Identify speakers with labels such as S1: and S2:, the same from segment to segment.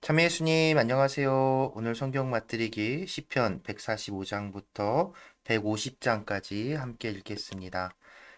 S1: 참여 예수님 안녕하세요. 오늘 성경 맛들이기 시편 145장부터 150장까지 함께 읽겠습니다.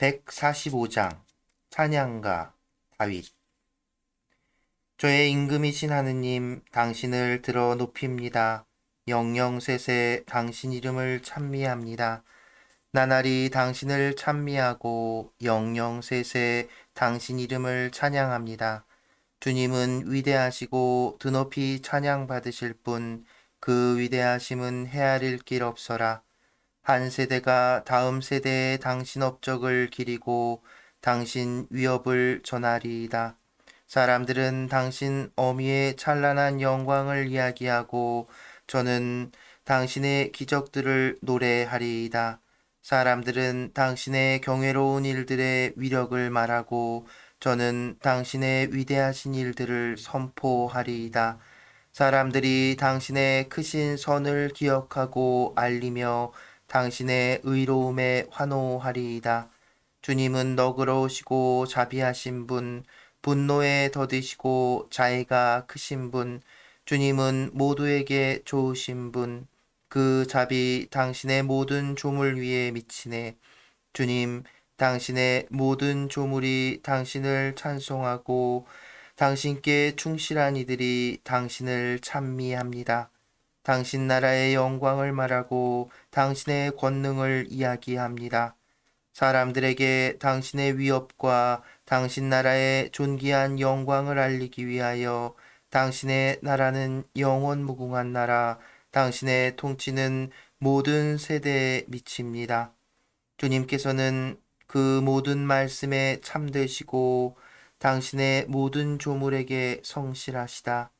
S1: 백사십오 장 찬양가 다윗 저의 임금이신 하느님 당신을 들어 높입니다. 영영세세 당신 이름을 찬미합니다. 나날이 당신을 찬미하고 영영세세 당신 이름을 찬양합니다. 주님은 위대하시고 드높이 찬양받으실 분, 그 위대하심은 헤아릴 길 없어라. 한 세대가 다음 세대에 당신 업적을 기리고 당신 위업을 전하리이다. 사람들은 당신 어미의 찬란한 영광을 이야기하고 저는 당신의 기적들을 노래하리이다. 사람들은 당신의 경외로운 일들의 위력을 말하고 저는 당신의 위대하신 일들을 선포하리이다. 사람들이 당신의 크신 선을 기억하고 알리며 당신의 의로움에 환호하리이다. 주님은 너그러우시고 자비하신 분, 분노에 더디시고 자애가 크신 분, 주님은 모두에게 좋으신 분, 그 자비 당신의 모든 조물 위에 미치네. 주님, 당신의 모든 조물이 당신을 찬송하고 당신께 충실한 이들이 당신을 찬미합니다. 당신 나라의 영광을 말하고 당신의 권능을 이야기합니다. 사람들에게 당신의 위업과 당신 나라의 존귀한 영광을 알리기 위하여 당신의 나라는 영원 무궁한 나라, 당신의 통치는 모든 세대에 미칩니다. 주님께서는 그 모든 말씀에 참되시고 당신의 모든 조물에게 성실하시다.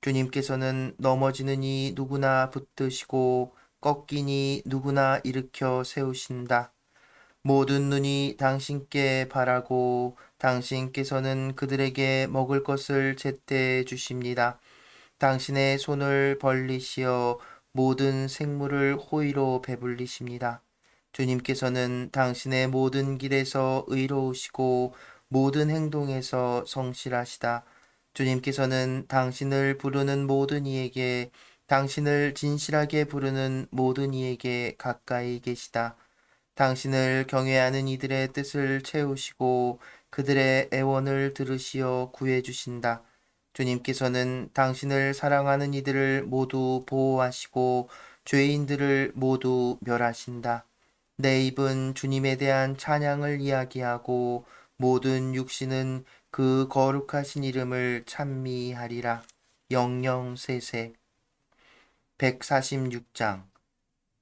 S1: 주님께서는 넘어지는 이 누구나 붙드시고 꺾이니 누구나 일으켜 세우신다. 모든 눈이 당신께 바라고 당신께서는 그들에게 먹을 것을 제때해 주십니다. 당신의 손을 벌리시어 모든 생물을 호의로 배불리십니다. 주님께서는 당신의 모든 길에서 의로우시고 모든 행동에서 성실하시다. 주님께서는 당신을 부르는 모든 이에게 당신을 진실하게 부르는 모든 이에게 가까이 계시다. 당신을 경외하는 이들의 뜻을 채우시고 그들의 애원을 들으시어 구해 주신다. 주님께서는 당신을 사랑하는 이들을 모두 보호하시고 죄인들을 모두 멸하신다. 내 입은 주님에 대한 찬양을 이야기하고 모든 육신은 그 거룩하신 이름을 찬미하리라. 영영 세세. 146장.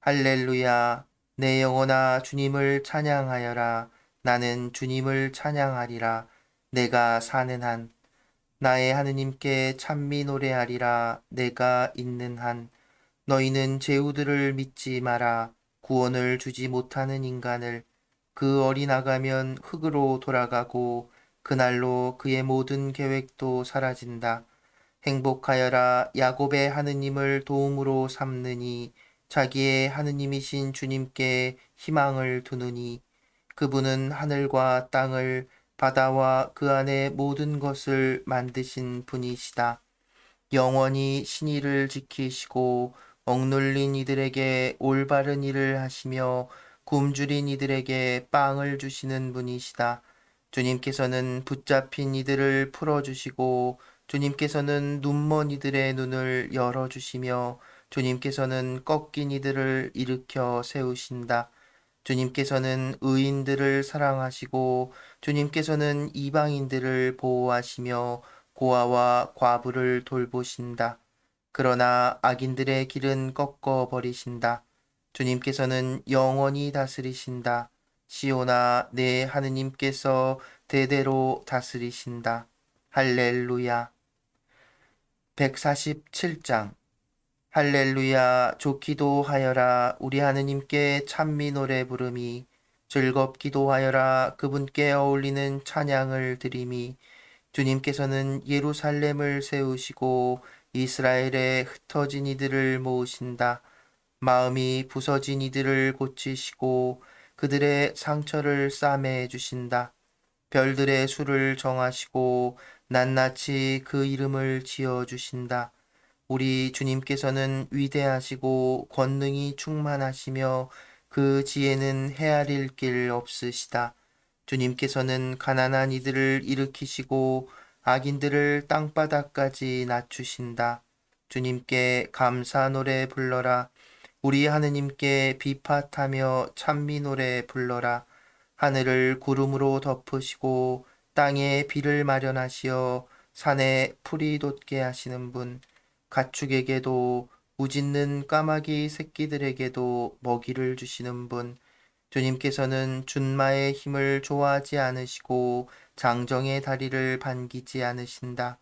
S1: 할렐루야. 내 영혼아 주님을 찬양하여라. 나는 주님을 찬양하리라. 내가 사는 한 나의 하느님께 찬미 노래하리라. 내가 있는 한 너희는 제후들을 믿지 마라. 구원을 주지 못하는 인간을 그 어리나가면 흙으로 돌아가고 그날로 그의 모든 계획도 사라진다. 행복하여라 야곱의 하느님을 도움으로 삼느니 자기의 하느님이신 주님께 희망을 두느니 그분은 하늘과 땅을 바다와 그 안에 모든 것을 만드신 분이시다. 영원히 신의를 지키시고 억눌린 이들에게 올바른 일을 하시며 굶주린 이들에게 빵을 주시는 분이시다. 주님께서는 붙잡힌 이들을 풀어주시고 주님께서는 눈먼 이들의 눈을 열어주시며 주님께서는 꺾인 이들을 일으켜 세우신다. 주님께서는 의인들을 사랑하시고 주님께서는 이방인들을 보호하시며 고아와 과부를 돌보신다. 그러나 악인들의 길은 꺾어 버리신다. 주님께서는 영원히 다스리신다. 시오나 내 하느님께서 대대로 다스리신다. 할렐루야. 147장 할렐루야 좋기도 하여라 우리 하느님께 찬미 노래 부름이 즐겁기도 하여라 그분께 어울리는 찬양을 드림이 주님께서는 예루살렘을 세우시고 이스라엘에 흩어진 이들을 모으신다. 마음이 부서진 이들을 고치시고 그들의 상처를 싸매 주신다. 별들의 수를 정하시고 낱낱이 그 이름을 지어 주신다. 우리 주님께서는 위대하시고 권능이 충만하시며 그 지혜는 헤아릴 길 없으시다. 주님께서는 가난한 이들을 일으키시고 악인들을 땅바닥까지 낮추신다. 주님께 감사 노래 불러라. 우리 하느님께 비파하며 찬미 노래 불러라. 하늘을 구름으로 덮으시고 땅에 비를 마련하시어 산에 풀이 돋게 하시는 분, 가축에게도 우짖는 까마귀 새끼들에게도 먹이를 주시는 분, 주님께서는 준마의 힘을 좋아하지 않으시고 장정의 다리를 반기지 않으신다.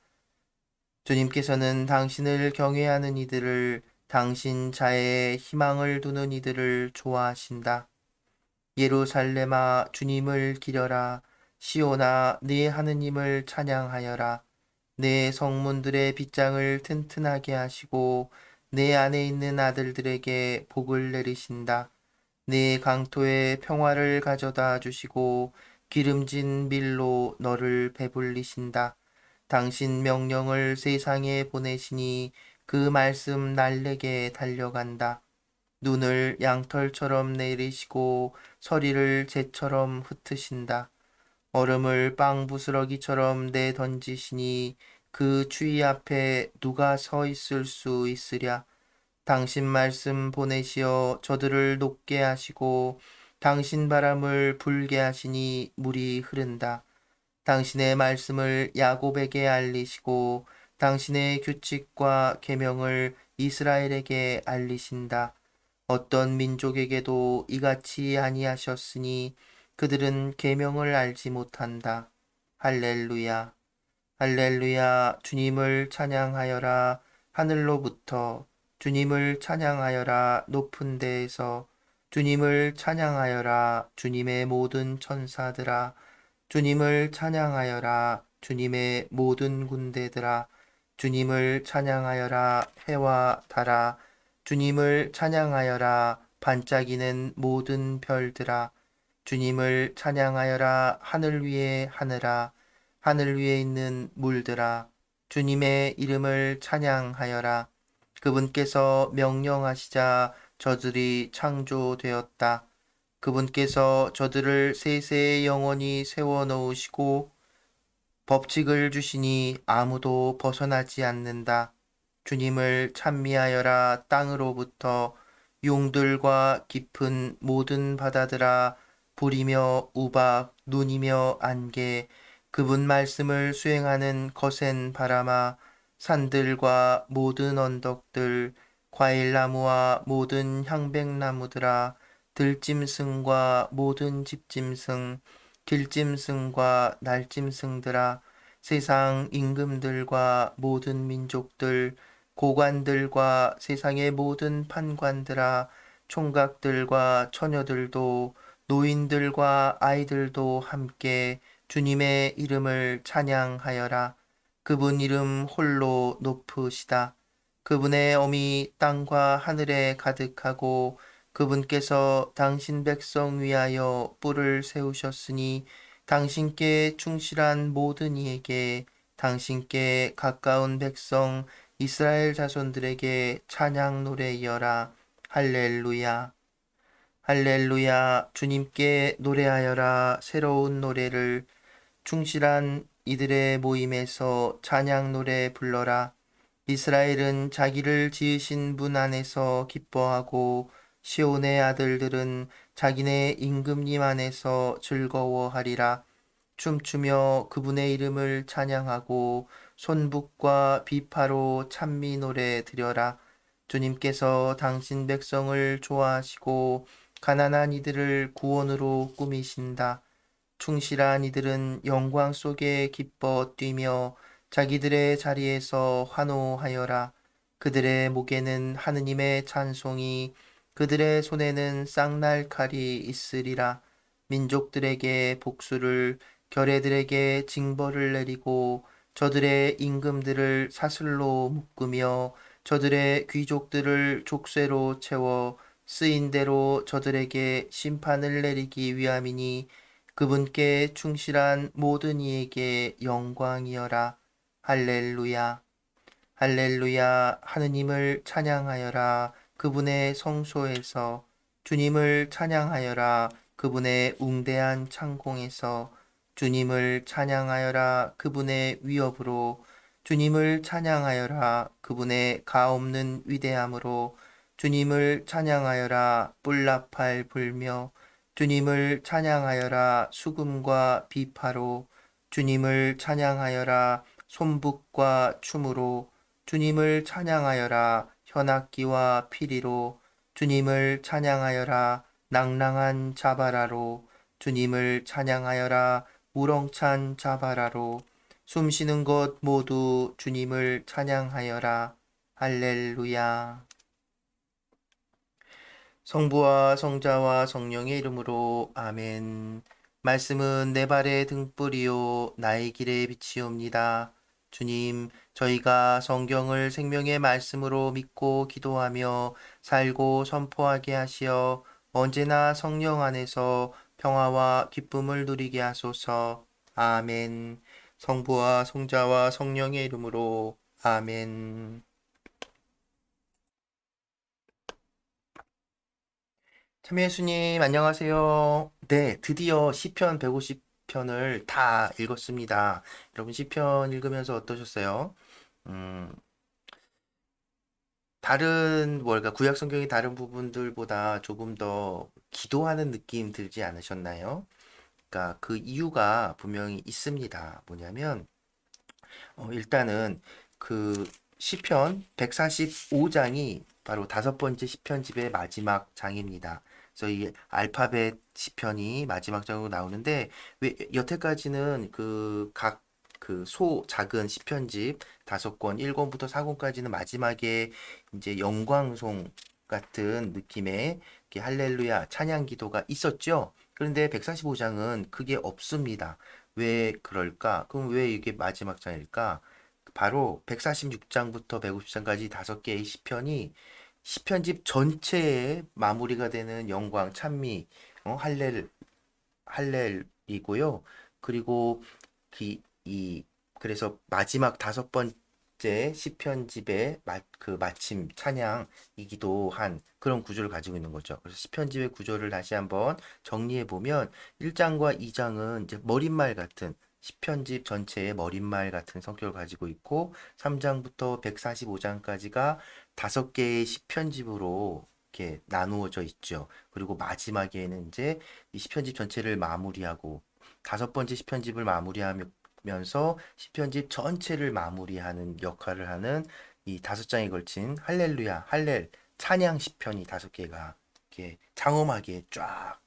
S1: 주님께서는 당신을 경외하는 이들을 당신 자애에 희망을 두는 이들을 좋아하신다. 예루살렘아 주님을 기려라 시오나 네 하느님을 찬양하여라 내 성문들의 빗장을 튼튼하게 하시고 내 안에 있는 아들들에게 복을 내리신다. 네 강토에 평화를 가져다 주시고 기름진 밀로 너를 배불리신다. 당신 명령을 세상에 보내시니 그 말씀 날래게 달려간다. 눈을 양털처럼 내리시고 서리를 재처럼 흩으신다. 얼음을 빵 부스러기처럼 내던지시니 그 주의 앞에 누가 서 있을 수 있으랴. 당신 말씀 보내시어 저들을 녹게 하시고 당신 바람을 불게 하시니 물이 흐른다. 당신의 말씀을 야곱에게 알리시고 당신의 규칙과 계명을 이스라엘에게 알리신다. 어떤 민족에게도 이같이 아니하셨으니 그들은 계명을 알지 못한다. 할렐루야. 할렐루야. 주님을 찬양하여라. 하늘로부터 주님을 찬양하여라. 높은 데에서 주님을 찬양하여라. 주님의 모든 천사들아. 주님을 찬양하여라. 주님의 모든 군대들아. 주님을 찬양하여라. 해와 달아. 주님을 찬양하여라. 반짝이는 모든 별들아. 주님을 찬양하여라. 하늘 위에 하늘아. 하늘 위에 있는 물들아. 주님의 이름을 찬양하여라. 그분께서 명령하시자 저들이 창조되었다. 그분께서 저들을 세세의 영원히 세워 놓으시고 법칙을 주시니 아무도 벗어나지 않는다. 주님을 찬미하여라 땅으로부터 용들과 깊은 모든 바다들아 불이며 우박 눈이며 안개 그분 말씀을 수행하는 거센 바람아 산들과 모든 언덕들 과일나무와 모든 향백나무들아 들짐승과 모든 집짐승 길짐승과 날짐승들아 세상 임금들과 모든 민족들 고관들과 세상의 모든 판관들아 총각들과 처녀들도 노인들과 아이들도 함께 주님의 이름을 찬양하여라. 그분 이름 홀로 높으시다. 그분의 엄이 땅과 하늘에 가득하고 그분께서 당신 백성 위하여 뿔을 세우셨으니 당신께 충실한 모든 이에게 당신께 가까운 백성 이스라엘 자손들에게 찬양 노래이여라. 할렐루야. 할렐루야. 주님께 노래하여라. 새로운 노래를 충실한 이들의 모임에서 찬양 노래 불러라. 이스라엘은 자기를 지으신 분 안에서 기뻐하고 시온의 아들들은 자기네 임금님 안에서 즐거워하리라. 춤추며 그분의 이름을 찬양하고 손북과 비파로 찬미 노래 드려라. 주님께서 당신 백성을 좋아하시고 가난한 이들을 구원으로 꾸미신다. 충실한 이들은 영광 속에 기뻐 뛰며 자기들의 자리에서 환호하여라. 그들의 목에는 하느님의 찬송이 그들의 손에는 쌍날 칼이 있으리라. 민족들에게 복수를 결애들에게 징벌을 내리고 저들의 임금들을 사슬로 묶으며 저들의 귀족들을 족쇄로 채워 쓰인 대로 저들에게 심판을 내리기 위함이니 그분께 충실한 모든 이에게 영광이여라. 할렐루야. 할렐루야. 하느님을 찬양하여라. 그분의 성소에서 주님을 찬양하여라. 그분의 웅대한 창공에서 주님을 찬양하여라. 그분의 위협으로 주님을 찬양하여라. 그분의 가없는 위대함으로 주님을 찬양하여라. 뿔나팔 불며 주님을 찬양하여라. 수금과 비파로 주님을 찬양하여라. 손북과 춤으로 주님을 찬양하여라. 현악기와 피리로 주님을 찬양하여라. 낭랑한 자바라로 주님을 찬양하여라. 우렁찬 자바라로 숨쉬는 것 모두 주님을 찬양하여라. 할렐루야. 성부와 성자와 성령의 이름으로 아멘. 말씀은 내 발의 등불이요 나의 길의 빛이옵니다. 주님, 저희가 성경을 생명의 말씀으로 믿고 기도하며 살고 선포하게 하시어 언제나 성령 안에서 평화와 기쁨을 누리게 하소서. 아멘. 성부와 성자와 성령의 이름으로 아멘. 참 예수님 안녕하세요. 네, 드디어 시편 150 편을 다 읽었습니다. 여러분 시편 읽으면서 어떠셨어요? 음, 다른 뭘까 구약 성경의 다른 부분들보다 조금 더 기도하는 느낌 들지 않으셨나요? 그러니까 그 이유가 분명히 있습니다. 뭐냐면 어, 일단은 그 시편 145장이 바로 다섯 번째 시편집의 마지막 장입니다. 이 알파벳 시편이 마지막 장으로 나오는데 왜 여태까지는 그각 그 소 작은 시편집 다섯 권, 1권부터 4권까지는 마지막에 이제 영광송 같은 느낌의 할렐루야 찬양 기도가 있었죠. 그런데 145장은 그게 없습니다. 왜 그럴까? 그럼 왜 이게 마지막 장일까? 바로 146장부터 150장까지 다섯 개의 시편이 시편집 전체에 마무리가 되는 영광, 찬미, 어, 할렐, 할렐이고요. 그리고 그, 이, 그래서 마지막 다섯 번째 시편집의 마, 그 마침 찬양이기도 한 그런 구조를 가지고 있는 거죠. 그래서 시편집의 구조를 다시 한번 정리해 보면 1장과 2장은 이제 머릿말 같은 시편집 전체의 머릿말 같은 성격을 가지고 있고 3장부터 145장까지가 다섯 개의 시편집으로 이렇게 나누어져 있죠. 그리고 마지막에는 이제 이 시편집 전체를 마무리하고 다섯 번째 시편집을 마무리하면서 시편집 전체를 마무리하는 역할을 하는 이 다섯 장에 걸친 할렐루야, 할렐, 찬양 시편이 다섯 개가 이렇게 장엄하게 쫙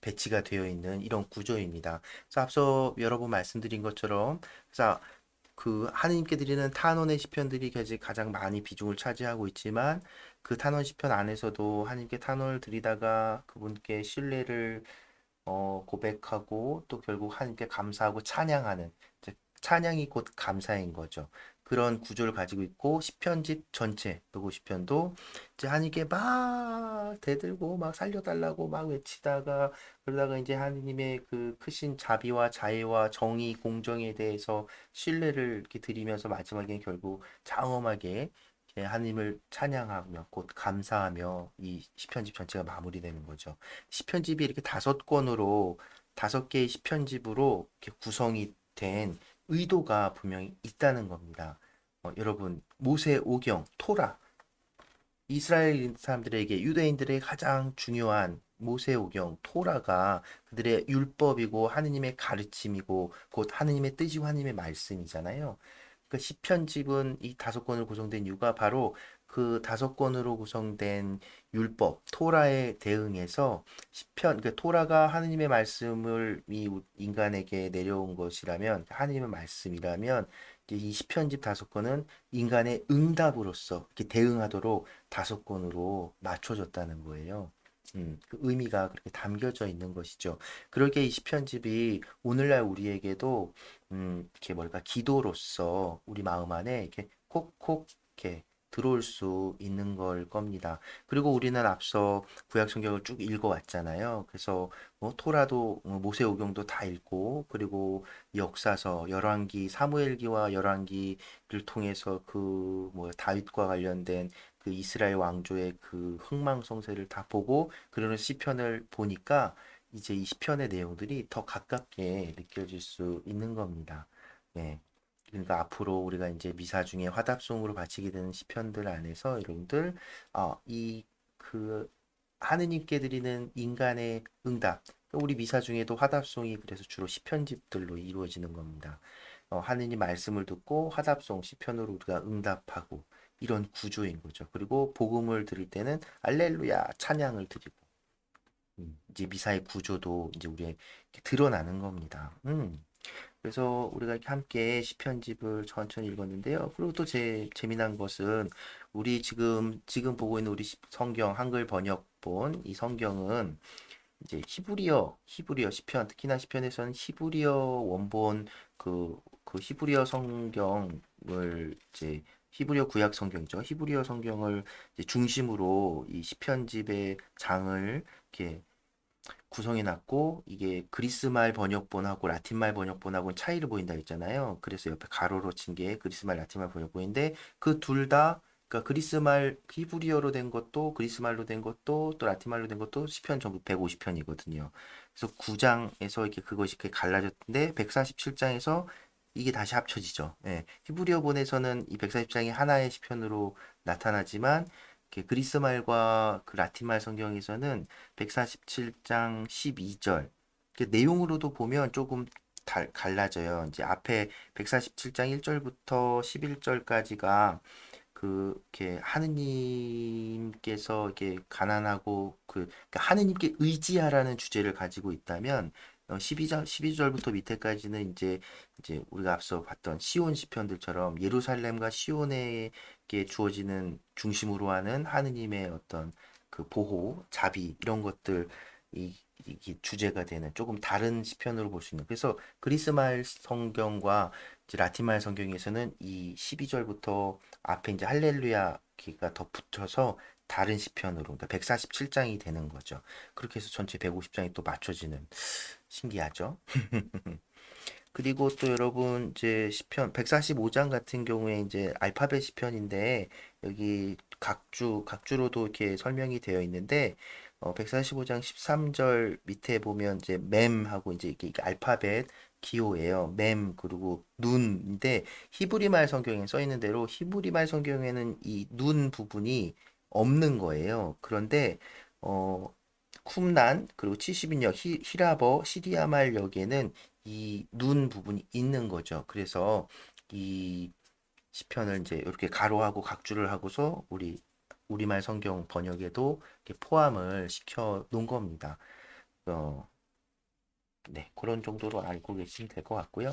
S1: 배치가 되어 있는 이런 구조입니다. 그래서 앞서 여러 번 말씀드린 것처럼 그래서 그 하느님께 드리는 탄원의 시편들이 가장 많이 비중을 차지하고 있지만 그 탄원 시편 안에서도 하나님께 탄원을 드리다가 그분께 신뢰를 어, 고백하고 또 결국 하나님께 감사하고 찬양하는 찬양이 곧 감사인 거죠. 그런 구조를 가지고 있고 시편집 전체 그리고 시편도 이제 하나님께 막 대들고 막 살려달라고 막 외치다가 그러다가 이제 하나님의 그 크신 자비와 자애와 정의 공정에 대해서 신뢰를 이렇게 드리면서 마지막에 결국 장엄하게 하나님을 찬양하며 곧 감사하며 이 시편집 전체가 마무리되는 거죠. 시편집이 이렇게 다섯 권으로 다섯 개의 시편집으로 구성이 된 의도가 분명히 있다는 겁니다. 어, 여러분 모세 오경 토라 이스라엘 사람들에게 유대인들의 가장 중요한 모세 오경 토라가 그들의 율법이고 하느님의 가르침이고 곧 하느님의 뜻이고 하느님의 말씀이잖아요. 그 시편집은 이 다섯 권으로 구성된 이유가 바로 그 다섯 권으로 구성된 율법 토라에 대응해서 시편 그 토라가 하느님의 말씀을 이 인간에게 내려온 것이라면 하느님의 말씀이라면 이 시편집 다섯 권은 인간의 응답으로서 이렇게 대응하도록 다섯 권으로 맞춰졌다는 거예요. 음, 그 의미가 그렇게 담겨져 있는 것이죠. 그러게 이 시편집이 오늘날 우리에게도 음, 이렇게 뭘까 기도로서 우리 마음 안에 이렇게 콕콕 이렇게 들어올 수 있는 걸 겁니다. 그리고 우리는 앞서 구약 성경을 쭉 읽어왔잖아요. 그래서 뭐 토라도 어, 모세 오경도 다 읽고 그리고 역사서 열왕기 사무엘기와 열왕기를 통해서 그 뭐 다윗과 관련된 그 이스라엘 왕조의 그 흥망성쇠를 다 보고 그러는 시편을 보니까 이제 이 시편의 내용들이 더 가깝게 느껴질 수 있는 겁니다. 네. 그러니까 앞으로 우리가 이제 미사 중에 화답송으로 바치게 되는 시편들 안에서 여러분들 어, 이그 하느님께 드리는 인간의 응답 우리 미사 중에도 화답송이 그래서 주로 시편집들로 이루어지는 겁니다. 어, 하느님 말씀을 듣고 화답송 시편으로 우리가 응답하고 이런 구조인 거죠. 그리고 복음을 드릴 때는 알렐루야 찬양을 드리고 음, 이제 미사의 구조도 이제 우리의 드러나는 겁니다. 음. 그래서 우리가 이렇게 함께 시편집을 천천히 읽었는데요. 그리고 또 제 재미난 것은 우리 지금 지금 보고 있는 우리 시- 성경 한글 번역본 이 성경은 이제 히브리어 히브리어 시편 특히나 시편에서는 히브리어 원본 그 그 히브리어 성경을 이제 히브리어 구약 성경이죠. 히브리어 성경을 이제 중심으로 이 시편집의 장을 이렇게 구성해 놨고 이게 그리스말 번역본하고 라틴말 번역본하고는 차이를 보인다 했잖아요. 그래서 옆에 가로로 친 게 그리스말 라틴말 번역본인데 그 둘 다 그러니까 그리스말 히브리어로 된 것도 그리스말로 된 것도 또 라틴말로 된 것도 시편 전부 150편이거든요. 그래서 9장에서 이렇게 그것이 이렇게 갈라졌는데 147장에서 이게 다시 합쳐지죠. 예. 히브리어본에서는 이 140장이 하나의 시편으로 나타나지만 그리스 말과 그 라틴 말 성경에서는 147장 12절 그 내용으로도 보면 조금 달, 갈라져요. 이제 앞에 147장 1절부터 11절까지가 그 이렇게 하느님께서 이렇게 가난하고 그 그러니까 하느님께 의지하라는 주제를 가지고 있다면 어, 12장 12절부터 밑에까지는 이제 이제 우리가 앞서 봤던 시온 시편들처럼 예루살렘과 시온에게 주어지는 중심으로 하는 하느님의 어떤 그 보호, 자비 이런 것들 이, 이 주제가 되는 조금 다른 시편으로 볼 수 있는. 그래서 그리스말 성경과 라틴말 성경에서는 이 12절부터 앞에 이제 할렐루야가 더 붙어서 다른 시편으로 그러니까 147장이 되는 거죠. 그렇게 해서 전체 150장이 또 맞춰지는 신기하죠? 그리고 또 여러분 이제 시편 145장 같은 경우에 이제 알파벳 시편인데 여기 각주 각주로도 이렇게 설명이 되어 있는데 어 145장 13절 밑에 보면 이제 맴하고 이제 이게 알파벳 기호예요. 맴 그리고 눈인데 히브리말 성경에 써 있는 대로 히브리말 성경에는 이 눈 부분이 없는 거예요. 그런데 어 쿰난 그리고 70인역 히, 히라버 시리아말 역에는 이 눈 부분이 있는 거죠. 그래서 이 시편을 이제 이렇게 가로하고 각주를 하고서 우리 우리말 성경 번역에도 이렇게 포함을 시켜 놓은 겁니다. 어, 네, 그런 정도로 알고 계시면 될 것 같고요.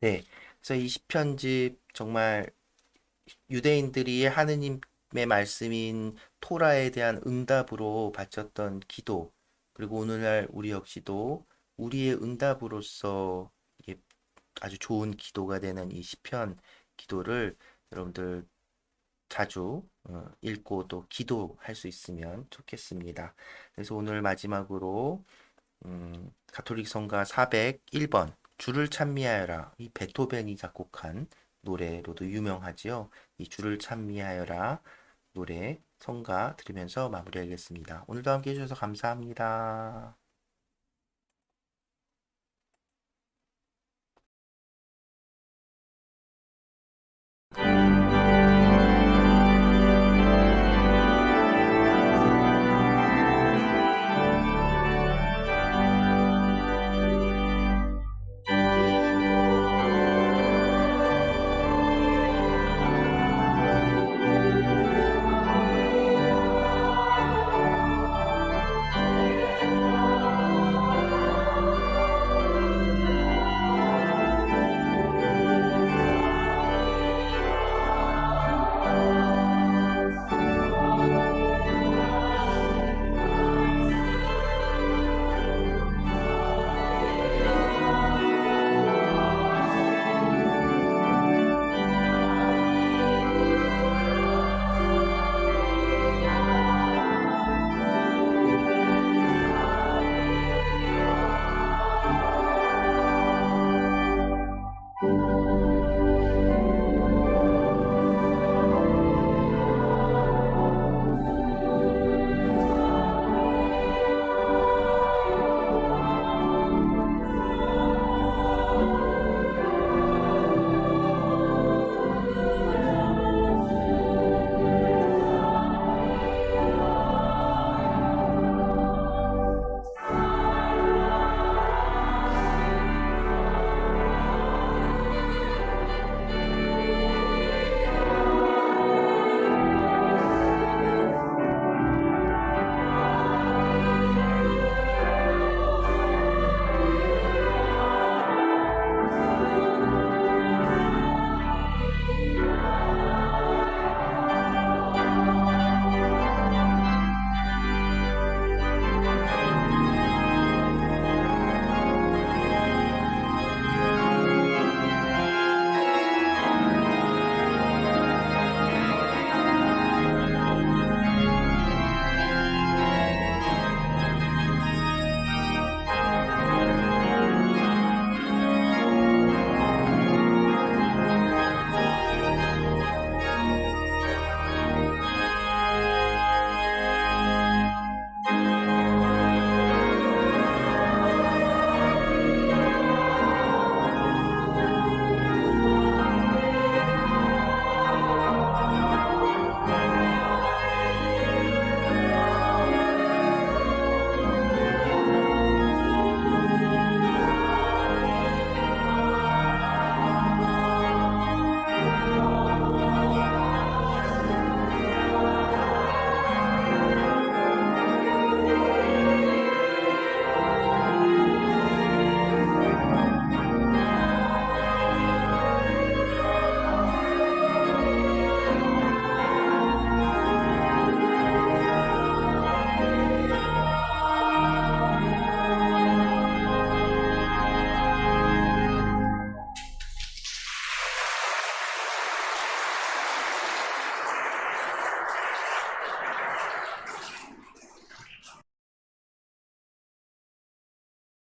S1: 네, 그래서 이 시편집 정말 유대인들이 하느님의 말씀인 토라에 대한 응답으로 바쳤던 기도, 그리고 오늘날 우리 역시도 우리의 응답으로서 아주 좋은 기도가 되는 이 시편 기도를 여러분들 자주 어, 읽고 또 기도할 수 있으면 좋겠습니다. 그래서 오늘 마지막으로 음, 가톨릭 성가 401번 주를 찬미하여라 이 베토벤이 작곡한 노래로도 유명하지요. 이 주를 찬미하여라 노래 성가 들으면서 마무리하겠습니다. 오늘도 함께 해주셔서 감사합니다.